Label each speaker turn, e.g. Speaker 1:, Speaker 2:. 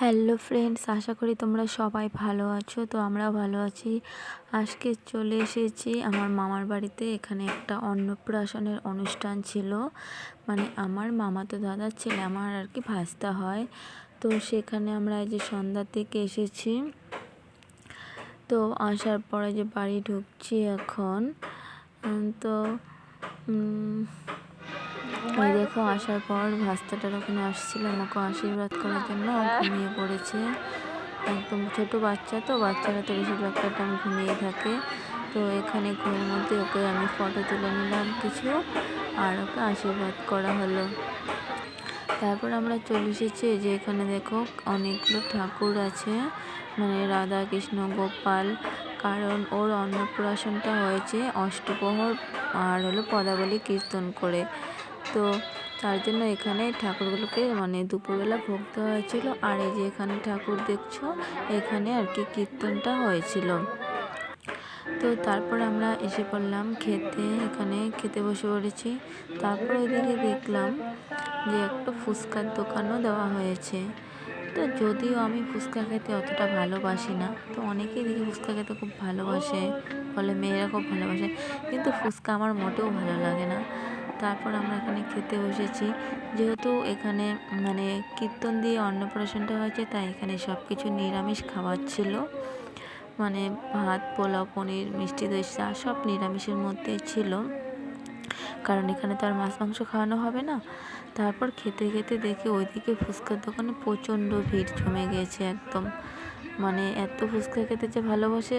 Speaker 1: Hello friends আশা করি তোমরা সবাই ভালো আছো, তো আমরা ভালো আছি। আজকে চলে এসেছি আমার মামার বাড়িতে, এখানে একটা অন্নপ্রাশনের অনুষ্ঠান ছিল। মানে আমার মামা তো দাদার ছেলে, আমার আর কি ভাস্তা হয়। তো সেখানে আমরা এই যে সন্ধ্যার থেকে এসেছি। তো আসার পরে যে বাড়ি ঢুকছি এখন তো ওই দেখো, আসার পর ভাস্তাটার ওখানে আসছিল আমাকে আশীর্বাদ করার জন্য ঘুমিয়ে পড়েছে। একদম ছোট বাচ্চা তো, বাচ্চারা তো বেশিরভাগটা টাইম ঘুমিয়ে থাকে। তো এখানে ঘুমের মধ্যে ওকে আমি ফটো তুলে নিলাম কিছু, আর ওকে আশীর্বাদ করা হলো। তারপর আমরা চলে এসেছি যে এখানে দেখো, অনেকগুলো ঠাকুর আছে মানে রাধা, কৃষ্ণ, গোপাল, কারণ ওর অন্নপ্রাশনটা হয়েছে অষ্টপ্রহর, আর হলো পদাবলী কীর্তন করে। তো তার জন্য এখানে ঠাকুরগুলোকে মানে দুপুরবেলা ভোগ দেওয়া হয়েছিল। আর এই যে এখানে ঠাকুর দেখছ, এখানে আর কি কীর্তনটা হয়েছিল। তো তারপর আমরা এসে পড়লাম, খেতে, এখানে খেতে বসে পড়েছি। তারপর ওইদিকে দেখলাম যে একটা ফুচকার দোকানও দেওয়া হয়েছে। তো যদিও আমি ফুচকা খেতে অতটা ভালোবাসি না, তো অনেকেই দেখি ফুচকা খেতে খুব ভালোবাসে, বলে মেয়েরা খুব ভালোবাসে। কিন্তু ফুচকা আমার মোটেও ভালো লাগে না। তারপর আমরা এখানে খেতে বসেছি। যেহেতু এখানে মানে কীর্তন দিয়ে অন্নপ্রাশনটা হয়েছে, তাই এখানে সব কিছু নিরামিষ খাবার ছিল। মানে ভাত, পোলাও, পনির, মিষ্টি দই চা সব নিরামিষের মধ্যেই ছিল। কারণ এখানে তো আর মাছ মাংস খাওয়ানো হবে না। তারপর খেতে খেতে দেখি ওইদিকে ফুচকার দোকানে প্রচণ্ড ভিড় জমে গেছে একদম। মানে এত ফুচকা খেতে যে ভালোবাসে।